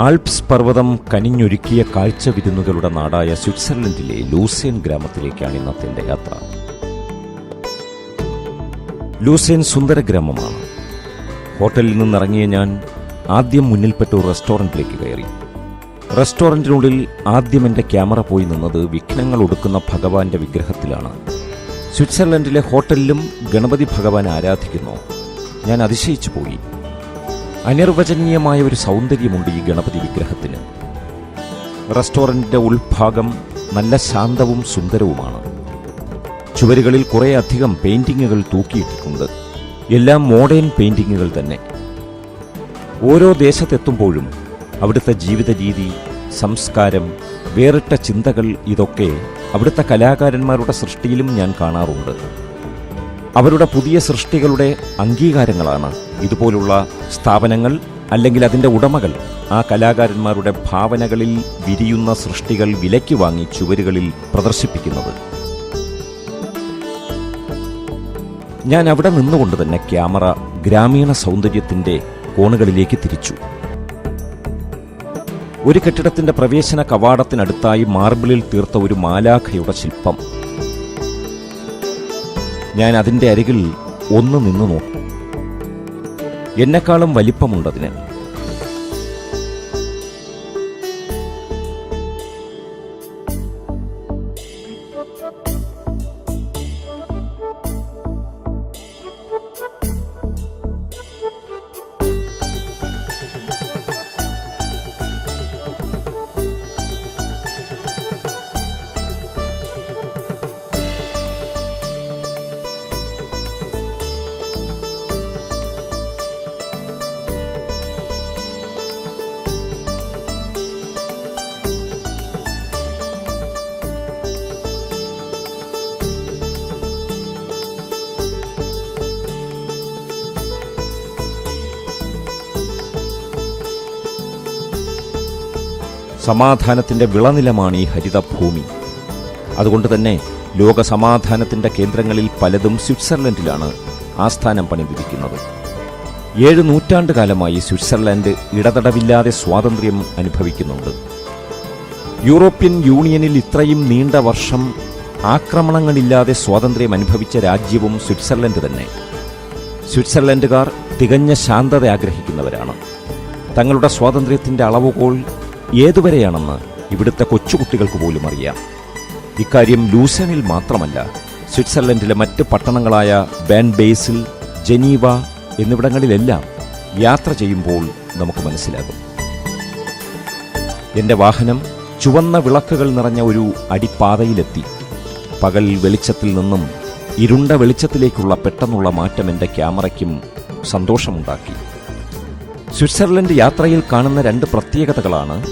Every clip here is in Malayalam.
ആൽപ്സ് പർവതം കനിഞ്ഞൊരുക്കിയ കാഴ്ച വിരുന്നുകളുടെ നാടായ സ്വിറ്റ്സർലൻഡിലെ ലൂസേൻ ഗ്രാമത്തിലേക്കാണ് ഇന്നത്തെ യാത്ര. ലൂസേൻ സുന്ദര ഗ്രാമമാണ്. ഹോട്ടലിൽ നിന്നിറങ്ങിയ ഞാൻ ആദ്യം മുന്നിൽപ്പെട്ട ഒരു റെസ്റ്റോറന്റിലേക്ക് കയറി. റെസ്റ്റോറന്റിനുള്ളിൽ ആദ്യം എന്റെ ക്യാമറ പോയി നിന്നത് വിഘ്നങ്ങൾ ഒടുക്കുന്ന ഭഗവാന്റെ വിഗ്രഹത്തിലാണ്. സ്വിറ്റ്സർലൻഡിലെ ഹോട്ടലിലും ഗണപതി ഭഗവാൻ ആരാധിക്കുന്നു. ഞാൻ അതിശയിച്ചു പോയി. അനിർവചനീയമായ ഒരു സൗന്ദര്യമുണ്ട് ഈ ഗണപതി വിഗ്രഹത്തിന്. റെസ്റ്റോറന്റിന്റെ ഉൾഭാഗം നല്ല ശാന്തവും സുന്ദരവുമാണ്. ചുവരുകളിൽ കുറേയധികം പെയിന്റിങ്ങുകൾ തൂക്കിയിട്ടിട്ടുണ്ട്. എല്ലാം മോഡേൺ പെയിന്റിങ്ങുകൾ തന്നെ. ഓരോ ദേശത്തെത്തുമ്പോഴും അവിടുത്തെ ജീവിത രീതി സംസ്കാരം വേറിട്ട ചിന്തകൾ ഇതൊക്കെ അവിടുത്തെ കലാകാരന്മാരുടെ സൃഷ്ടിയിലും ഞാൻ കാണാറുണ്ട്. അവരുടെ പുതിയ സൃഷ്ടികളുടെ അംഗീകാരങ്ങളാണ്. ഇതുപോലുള്ള സ്ഥാപനങ്ങൾ അല്ലെങ്കിൽ അതിന്റെ ഉടമകൾ ആ കലാകാരന്മാരുടെ ഭാവനകളിൽ വിരിയുന്ന സൃഷ്ടികൾ വിലയ്ക്ക് വാങ്ങി ചുവരുകളിൽ പ്രദർശിപ്പിക്കുന്നത്. ഞാൻ അവിടെ നിന്നുകൊണ്ട് തന്നെ ക്യാമറ ഗ്രാമീണ സൗന്ദര്യത്തിന്റെ കോണുകളിലേക്ക് തിരിച്ചു. ഒരു കെട്ടിടത്തിന്റെ പ്രവേശന കവാടത്തിനടുത്തായി മാർബിളിൽ തീർത്ത ഒരു മാലാഖയുടെ ശില്പം. ഞാൻ അതിന്റെ അരികിൽ ഒന്ന് നിന്നു നോക്കി. എന്നെക്കാളും വലിപ്പമുണ്ടതിന്. സമാധാനത്തിന്റെ വിളനിലമാണ് ഈ ഹരിതഭൂമി അതുകൊണ്ട് തന്നെ ലോക സമാധാനത്തിന്റെ കേന്ദ്രങ്ങളിൽ പലതും സ്വിറ്റ്സർലൻഡിലാണ് ആസ്ഥാനം പണിതിരിക്കുന്നത് ഏഴ് നൂറ്റാണ്ട് കാലമായി സ്വിറ്റ്സർലൻഡ് ഇടതടവില്ലാതെ സ്വാതന്ത്ര്യം അനുഭവിക്കുന്നുണ്ട്. യൂറോപ്യൻ യൂണിയനിൽ ഇത്രയും നീണ്ട വർഷം ആക്രമണങ്ങളില്ലാതെ സ്വാതന്ത്ര്യം അനുഭവിച്ച രാജ്യവും സ്വിറ്റ്സർലൻഡ് തന്നെ. സ്വിറ്റ്സർലൻഡുകാർ തികഞ്ഞ ശാന്തത ആഗ്രഹിക്കുന്നവരാണ് തങ്ങളുടെ സ്വാതന്ത്ര്യത്തിന്റെ അളവുകോൽ ഏതുവരെയാണെന്ന് ഇവിടുത്തെ കൊച്ചുകുട്ടികൾക്ക് പോലും അറിയാം. ഇക്കാര്യം ലൂസനിൽ മാത്രമല്ല സ്വിറ്റ്സർലൻഡിലെ മറ്റ് പട്ടണങ്ങളായ ബാൻ ബേസിൽ ജനീവ എന്നിവിടങ്ങളിലെല്ലാം യാത്ര ചെയ്യുമ്പോൾ നമുക്ക് മനസ്സിലാകും. എന്റെ വാഹനം ചുവന്ന വിളക്കുകൾ നിറഞ്ഞ ഒരു അടിപ്പാതയിലെത്തി. പകൽ വെളിച്ചത്തിൽ നിന്നും ഇരുണ്ട വെളിച്ചത്തിലേക്കുള്ള പെട്ടെന്നുള്ള മാറ്റം എന്റെ ക്യാമറയ്ക്കും സന്തോഷമുണ്ടാക്കി. സ്വിറ്റ്സർലൻഡ് യാത്രയിൽ കാണുന്ന രണ്ട് പ്രത്യേകതകളാണ്.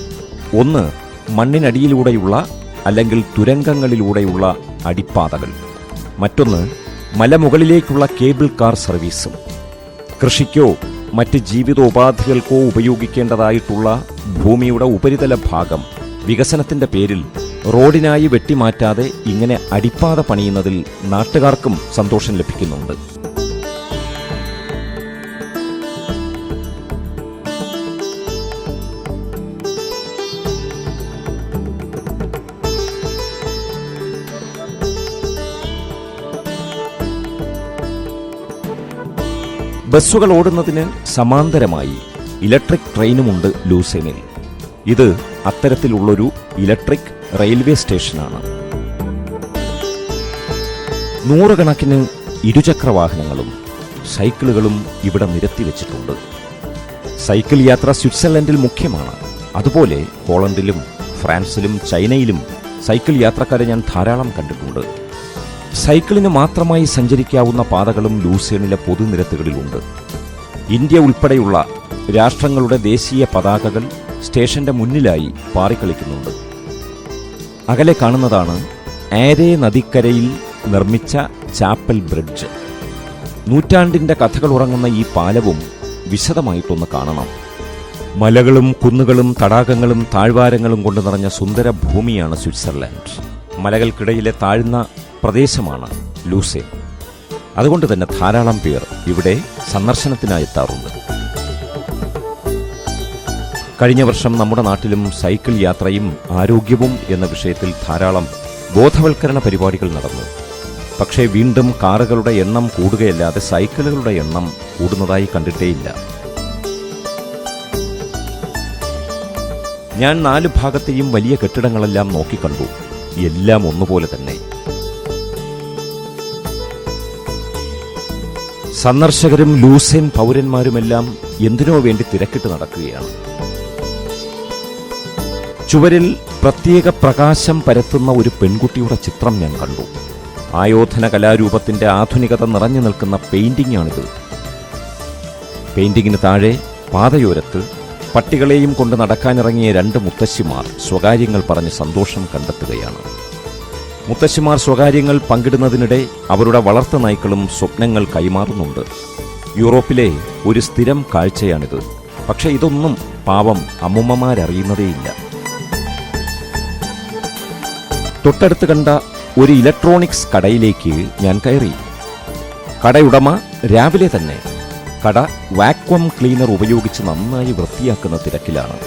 ഒന്ന് മണ്ണിനടിയിലൂടെയുള്ള അല്ലെങ്കിൽ തുരങ്കങ്ങളിലൂടെയുള്ള അടിപ്പാതകൾ. മറ്റൊന്ന് മലമുകളിലേക്കുള്ള കേബിൾ കാർ സർവീസും. കൃഷിക്കോ മറ്റ് ജീവിതോപാധികൾക്കോ ഉപയോഗിക്കേണ്ടതായിട്ടുള്ള ഭൂമിയുടെ ഉപരിതല ഭാഗം വികസനത്തിന്റെ പേരിൽ റോഡിനായി വെട്ടിമാറ്റാതെ ഇങ്ങനെ അടിപ്പാത പണിയുന്നതിൽ നാട്ടുകാർക്കും സന്തോഷം ലഭിക്കുന്നുണ്ട്. ബസ്സുകൾ ഓടുന്നതിന് സമാന്തരമായി ഇലക്ട്രിക് ട്രെയിനുമുണ്ട് ലൂസേനിൽ. ഇത് അത്തരത്തിലുള്ളൊരു ഇലക്ട്രിക് റെയിൽവേ സ്റ്റേഷനാണ്. നൂറുകണക്കിന് ഇരുചക്ര വാഹനങ്ങളും സൈക്കിളുകളും ഇവിടെ നിരത്തി വെച്ചിട്ടുണ്ട്. സൈക്കിൾ യാത്ര സ്വിറ്റ്സർലൻഡിൽ മുഖ്യമാണ്. അതുപോലെ പോളണ്ടിലും ഫ്രാൻസിലും ചൈനയിലും സൈക്കിൾ യാത്രക്കാരെ ഞാൻ ധാരാളം കണ്ടിട്ടുണ്ട്. സൈക്കിളിന് മാത്രമായി സഞ്ചരിക്കാവുന്ന പാതകളും ലൂസേണിലെ പൊതുനിരത്തുകളിലുണ്ട്. ഇന്ത്യ ഉൾപ്പെടെയുള്ള രാഷ്ട്രങ്ങളുടെ ദേശീയ പതാകകൾ സ്റ്റേഷന്റെ മുന്നിലായി പാറിക്കളിക്കുന്നുണ്ട്. അകലെ കാണുന്നതാണ് ആരേ നദിക്കരയിൽ നിർമ്മിച്ച ചാപ്പൽ ബ്രിഡ്ജ്. നൂറ്റാണ്ടിന്റെ കഥകൾ ഉറങ്ങുന്ന ഈ പാലവും വിശദമായിട്ടൊന്ന് കാണണം. മലകളും കുന്നുകളും തടാകങ്ങളും താഴ്വാരങ്ങളും കൊണ്ട് നിറഞ്ഞ സുന്ദര ഭൂമിയാണ് സ്വിറ്റ്സർലാൻഡ്. മലകൾക്കിടയിലെ താഴ്ന്ന പ്രദേശമാണ് ലൂസെ. അതുകൊണ്ട് തന്നെ ധാരാളം പേർ ഇവിടെ സന്ദർശനത്തിനായി എത്താറുണ്ട്. കഴിഞ്ഞ വർഷം നമ്മുടെ നാട്ടിലും സൈക്കിൾ യാത്രയും ആരോഗ്യവും എന്ന വിഷയത്തിൽ ധാരാളം ബോധവൽക്കരണ പരിപാടികൾ നടന്നു. പക്ഷേ വീണ്ടും കാറുകളുടെ എണ്ണം കൂടുകയല്ലാതെ സൈക്കിളുകളുടെ എണ്ണം കൂടുന്നതായി കണ്ടിട്ടേയില്ല. ഞാൻ നാല് ഭാഗത്തെയും വലിയ കെട്ടിടങ്ങളെല്ലാം നോക്കിക്കണ്ടു എല്ലാം ഒന്നുപോലെ തന്നെ. സന്ദർശകരും ലൂസേൻ പൗരന്മാരുമെല്ലാം എന്തിനോ വേണ്ടി തിരക്കിട്ട് നടക്കുകയാണ്. ചുവരിൽ പ്രത്യേക പ്രകാശം പരത്തുന്ന ഒരു പെൺകുട്ടിയുടെ ചിത്രം ഞാൻ കണ്ടു. ആയോധന കലാരൂപത്തിന്റെ ആധുനികത നിറഞ്ഞു നിൽക്കുന്ന പെയിന്റിംഗാണിത്. പെയിന്റിങ്ങിന് താഴെ പാതയോരത്ത് പട്ടികളെയും കൊണ്ട് നടക്കാനിറങ്ങിയ രണ്ട് മുത്തശ്ശിമാർ സ്വകാര്യങ്ങൾ പറഞ്ഞ് സന്തോഷം കണ്ടെത്തുകയാണ്. മുത്തശ്ശിമാർ സ്വകാര്യങ്ങൾ പങ്കിടുന്നതിനിടെ അവരുടെ വളർത്തു നായ്ക്കളും സ്വപ്നങ്ങൾ കൈമാറുന്നുണ്ട്. യൂറോപ്പിലെ ഒരു സ്ഥിരം കാഴ്ചയാണിത്. പക്ഷേ ഇതൊന്നും പാവം അമ്മുമ്മമാരറിയുന്നതേയില്ല. തൊട്ടടുത്ത് കണ്ട ഒരു ഇലക്ട്രോണിക്സ് കടയിലേക്ക് ഞാൻ കയറി. കടയുടമ രാവിലെ തന്നെ കട വാക്വം ക്ലീനർ ഉപയോഗിച്ച് നന്നായി വൃത്തിയാക്കുന്ന തിരക്കിലാണ്.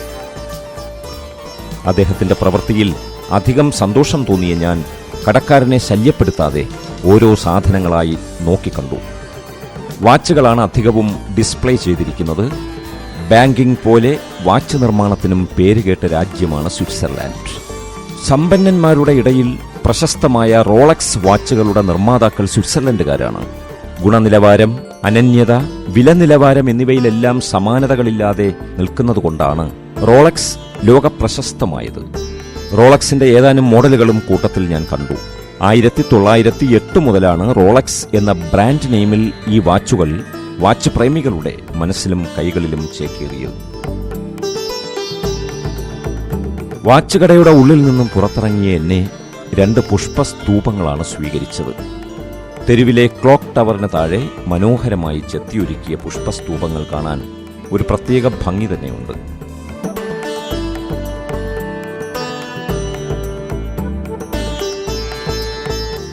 അദ്ദേഹത്തിന്റെ പ്രവൃത്തിയിൽ അധികം സന്തോഷം തോന്നിയ ഞാൻ കടക്കാരനെ ശല്യപ്പെടുത്താതെ ഓരോ സാധനങ്ങളായി നോക്കിക്കണ്ടു. വാച്ചുകളാണ് അധികവും ഡിസ്പ്ലേ ചെയ്തിരിക്കുന്നത്. ബാങ്കിംഗ് പോലെ വാച്ച് നിർമ്മാണത്തിനും പേരുകേട്ട രാജ്യമാണ് സ്വിറ്റ്സർലാൻഡ്. സമ്പന്നന്മാരുടെ ഇടയിൽ പ്രശസ്തമായ റോളക്സ് വാച്ചുകളുടെ നിർമ്മാതാക്കൾ സ്വിറ്റ്സർലൻഡുകാരാണ്. ഗുണനിലവാരം അനന്യത വില നിലവാരം എന്നിവയിലെല്ലാം സമാനതകളില്ലാതെ നിൽക്കുന്നതുകൊണ്ടാണ് റോളക്സ് ലോകപ്രശസ്തമായത്. റോളക്സിന്റെ ഏതാനും മോഡലുകളും കൂട്ടത്തിൽ ഞാൻ കണ്ടു. ആയിരത്തി തൊള്ളായിരത്തി എട്ട് മുതലാണ് റോളക്സ് എന്ന ബ്രാൻഡ് നെയിമിൽ ഈ വാച്ചുകൾ വാച്ച് പ്രേമികളുടെ മനസ്സിലും കൈകളിലും ചേക്കേറിയത്. വാച്ച് കടയുടെ ഉള്ളിൽ നിന്നും പുറത്തിറങ്ങിയ എന്നെ രണ്ട് പുഷ്പ സ്തൂപങ്ങളാണ് സ്വീകരിച്ചത്. തെരുവിലെ ക്ലോക്ക് ടവറിന് താഴെ മനോഹരമായി ചെത്തിയൊരുക്കിയ പുഷ്പസ്തൂപങ്ങൾ കാണാൻ ഒരു പ്രത്യേക ഭംഗി തന്നെയുണ്ട്.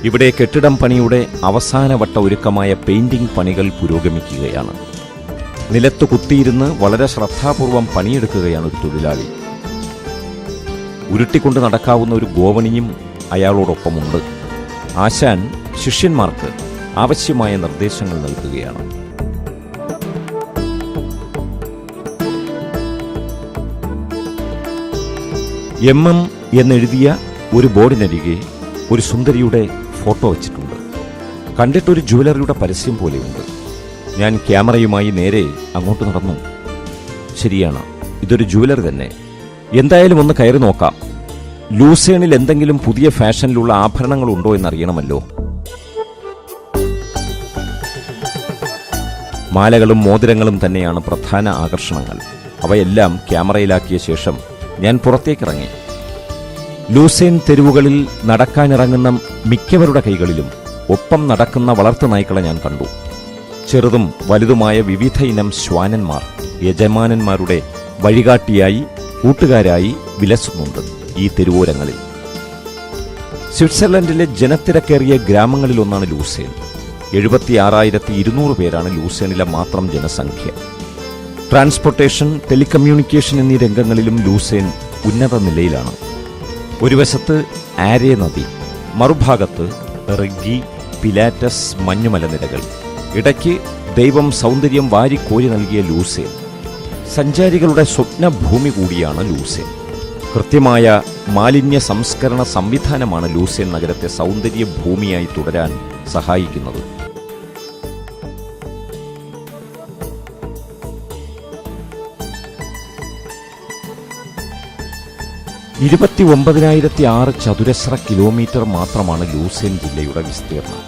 ഇവിടെ കെട്ടിടം പണിയുടെ അവസാനവട്ട ഒരുക്കമായ പെയിന്റിംഗ് പണികൾ പുരോഗമിക്കുകയാണ്. നിലത്ത് കുത്തിയിരുന്ന് വളരെ ശ്രദ്ധാപൂർവം പണിയെടുക്കുകയാണ് ഒരു തൊഴിലാളി. ഉരുട്ടിക്കൊണ്ട് നടക്കാവുന്ന ഒരു ഗോവണിയും അയാളോടൊപ്പമുണ്ട്. ആശാൻ ശിഷ്യന്മാർക്ക് ആവശ്യമായ നിർദ്ദേശങ്ങൾ നൽകുകയാണ്. എം എം എന്നെഴുതിയ ഒരു ബോർഡിനരികെ ഒരു സുന്ദരിയുടെ ഫോട്ടോ വച്ചിട്ടുണ്ട്. കണ്ടിട്ടൊരു ജുവലറിയുടെ പരസ്യം പോലെയുണ്ട്. ഞാൻ ക്യാമറയുമായി നേരെ അങ്ങോട്ട് നടന്നു. ശരിയാണ് ഇതൊരു ജുവലറി തന്നെ. എന്തായാലും ഒന്ന് കയറി നോക്കാം. ലൂസേണിൽ എന്തെങ്കിലും പുതിയ ഫാഷനിലുള്ള ആഭരണങ്ങൾ ഉണ്ടോ എന്നറിയണമല്ലോ. മാലകളും മോതിരങ്ങളും തന്നെയാണ് പ്രധാന ആകർഷണങ്ങൾ. അവയെല്ലാം ക്യാമറയിലാക്കിയ ശേഷം ഞാൻ പുറത്തേക്കിറങ്ങി. ലൂസേൻ തെരുവുകളിൽ നടക്കാനിറങ്ങുന്ന മിക്കവരുടെ കൈകളിലും ഒപ്പം നടക്കുന്ന വളർത്തു നായ്ക്കളെ ഞാൻ കണ്ടു. ചെറുതും വലുതുമായ വിവിധ ഇനം ശ്വാനന്മാർ യജമാനന്മാരുടെ വഴികാട്ടിയായി കൂട്ടുകാരായി വിലസുന്നുണ്ട് ഈ തെരുവോരങ്ങളിൽ. സ്വിറ്റ്സർലൻഡിലെ ജനത്തിരക്കേറിയ ഗ്രാമങ്ങളിലൊന്നാണ് ലൂസേൻ. എഴുപത്തി ആറായിരത്തി ഇരുന്നൂറ് പേരാണ് ലൂസേനിലെ മാത്രം ജനസംഖ്യ. ട്രാൻസ്പോർട്ടേഷൻ ടെലികമ്മ്യൂണിക്കേഷൻ എന്നീ രംഗങ്ങളിലും ലൂസേൻ ഉന്നത നിലയിലാണ്. ഒരു വശത്ത് ആര്യ നദി മറുഭാഗത്ത് റിഗി പിലാറ്റസ് മഞ്ഞുമലനിരകൾ ഇടയ്ക്ക് ദൈവം സൗന്ദര്യം വാരിക്കോരി നൽകിയ ലൂസേൻ സഞ്ചാരികളുടെ സ്വപ്നഭൂമി കൂടിയാണ് ലൂസേൻ കൃത്യമായ മാലിന്യ സംസ്കരണ സംവിധാനമാണ് ലൂസേൻ നഗരത്തെ സൗന്ദര്യ ഭൂമിയായി തുടരാൻ സഹായിക്കുന്നത്. ഇരുപത്തി ഒമ്പതിനായിരത്തി ആറ് ചതുരശ്ര കിലോമീറ്റർ മാത്രമാണ് ലൂസേൻ ജില്ലയുടെ വിസ്തീർണം.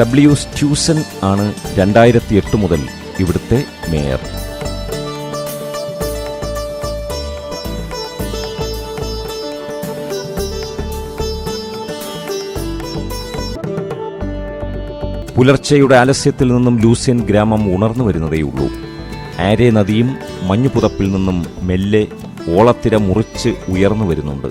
ഡബ്ല്യു സ്റ്റ്യൂസൻ ആണ് രണ്ടായിരത്തി എട്ട് മുതൽ ഇവിടുത്തെ മേയർ. പുലർച്ചെയുടെ ആലസ്യത്തിൽ നിന്നും ലൂസ്യൻ ഗ്രാമം ഉണർന്നു വരുന്നതേയുള്ളൂ. ആരേ നദിയും മഞ്ഞുപുതപ്പിൽ നിന്നും മെല്ലെ ഓളത്തിര മുറിച്ച് ഉയർന്നു വരുന്നുണ്ട്.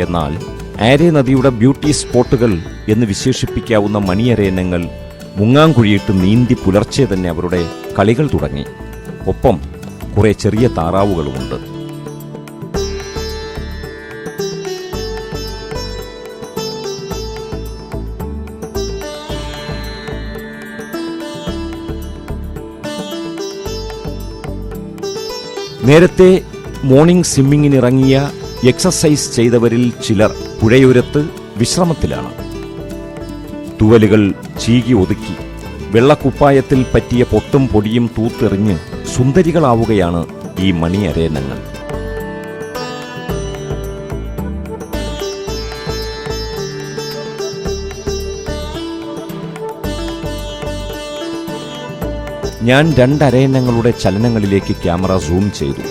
എന്നാൽ ആരെ നദിയുടെ ബ്യൂട്ടി സ്പോട്ടുകൾ എന്ന് വിശേഷിപ്പിക്കാവുന്ന മണിയരയനങ്ങൾ മുങ്ങാങ്കുഴിയിട്ട് നീന്തി പുലർച്ചെ തന്നെ അവരുടെ കളികൾ തുടങ്ങി. ഒപ്പം കുറെ ചെറിയ താറാവുകളുമുണ്ട്. നേരത്തെ മോർണിംഗ് സ്വിമ്മിങ്ങിനിറങ്ങിയ എക്സസൈസ് ചെയ്തവരിൽ ചിലർ പുഴയോരത്ത് വിശ്രമത്തിലാണ്. തുവലുകൾ ചീകി ഒതുക്കി വെള്ളക്കുപ്പായത്തിൽ പറ്റിയ പൊട്ടും പൊടിയും തൂത്തെറിഞ്ഞ് സുന്ദരികളാവുകയാണ് ഈ മണിയരേനങ്ങൾ ഞാൻ രണ്ടരയന്നങ്ങളുടെ ചലനങ്ങളിലേക്ക് ക്യാമറ സൂം ചെയ്തു.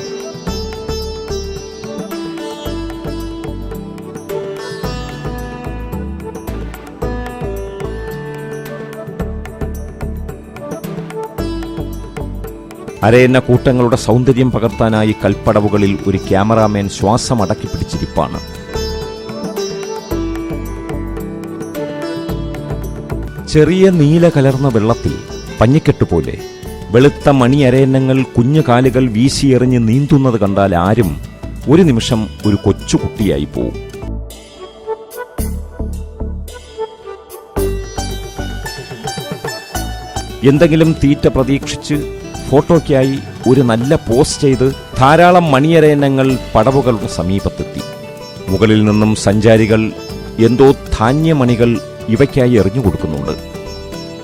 അരയന്ന കൂട്ടങ്ങളുടെ സൗന്ദര്യം പകർത്താനായി കൽപ്പടവുകളിൽ ഒരു ക്യാമറാമാൻ ശ്വാസം അടക്കി പിടിച്ചിരിപ്പാണ്. ചെറിയ നീല കലർന്ന വെള്ളത്തിൽ പഞ്ഞിക്കെട്ടുപോലെ വെളുത്ത മണിയരയന്നങ്ങൾ കുഞ്ഞു കാലുകൾ വീശിയെറിഞ്ഞ് നീന്തുന്നത് കണ്ടാൽ ആരും ഒരു നിമിഷം ഒരു കൊച്ചുകുട്ടിയായി പോവും. എന്തെങ്കിലും തീറ്റ പ്രതീക്ഷിച്ച് ഫോട്ടോയ്ക്കായി ഒരു നല്ല പോസ് ചെയ്ത് ധാരാളം മണിയരയനങ്ങൾ പടവുകളുടെ സമീപത്തെത്തി. മുകളിൽ നിന്നും സഞ്ചാരികൾ എന്തോ ധാന്യമണികൾ ഇവയ്ക്കായി എറിഞ്ഞു കൊടുക്കുന്നുണ്ട്.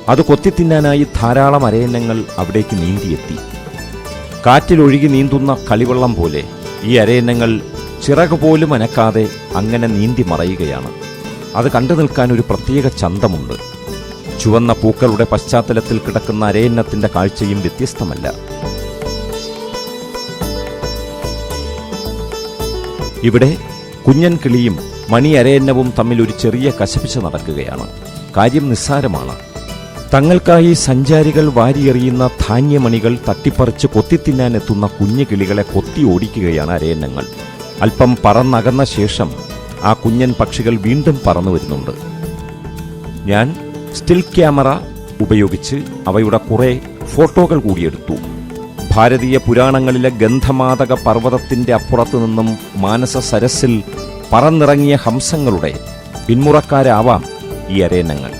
അത് കൊത്തിത്തിന്നാനായി ധാരാളം അരയന്നങ്ങൾ അവിടേക്ക് നീന്തിയെത്തി. കാറ്റിലൊഴുകി നീന്തുന്ന കളിവെള്ളം പോലെ ഈ അരയന്നങ്ങൾ ചിറക് പോലും അനക്കാതെ അങ്ങനെ നീന്തി മറയുകയാണ്. അത് കണ്ടു നിൽക്കാൻ ഒരു പ്രത്യേക ചന്തമുണ്ട്. ചുവന്ന പൂക്കളുടെ പശ്ചാത്തലത്തിൽ കിടക്കുന്ന അരയന്നത്തിന്റെ കാഴ്ചയും വ്യത്യസ്തമല്ല. ഇവിടെ കുഞ്ഞൻ കിളിയും മണി അരയന്നവും തമ്മിൽ ഒരു ചെറിയ കശപിശ നടക്കുകയാണ്. കാര്യം നിസ്സാരമാണ്. തങ്ങൾക്കായി സഞ്ചാരികൾ വാരിയെറിയുന്ന ധാന്യമണികൾ തട്ടിപ്പറിച്ച് കൊത്തിത്തിന്നാൻ എത്തുന്ന കുഞ്ഞു കിളികളെ കൊത്തി ഓടിക്കുകയാണ് അരയന്നങ്ങൾ. അല്പം പറന്നകന്ന ശേഷം ആ കുഞ്ഞൻ പക്ഷികൾ വീണ്ടും പറന്നു വരുന്നുണ്ട്. ഞാൻ സ്റ്റിൽ ക്യാമറ ഉപയോഗിച്ച് അവയുടെ കുറെ ഫോട്ടോകൾ കൂടിയെടുത്തു ഭാരതീയ പുരാണങ്ങളിലെ ഗന്ധമാതക പർവതത്തിന്റെ അപ്പുറത്തു നിന്നും മാനസ സരസിൽ പറന്നിറങ്ങിയ ഹംസങ്ങളുടെ പിന്മുറക്കാരാവാം ഈ അരയന്നങ്ങൾ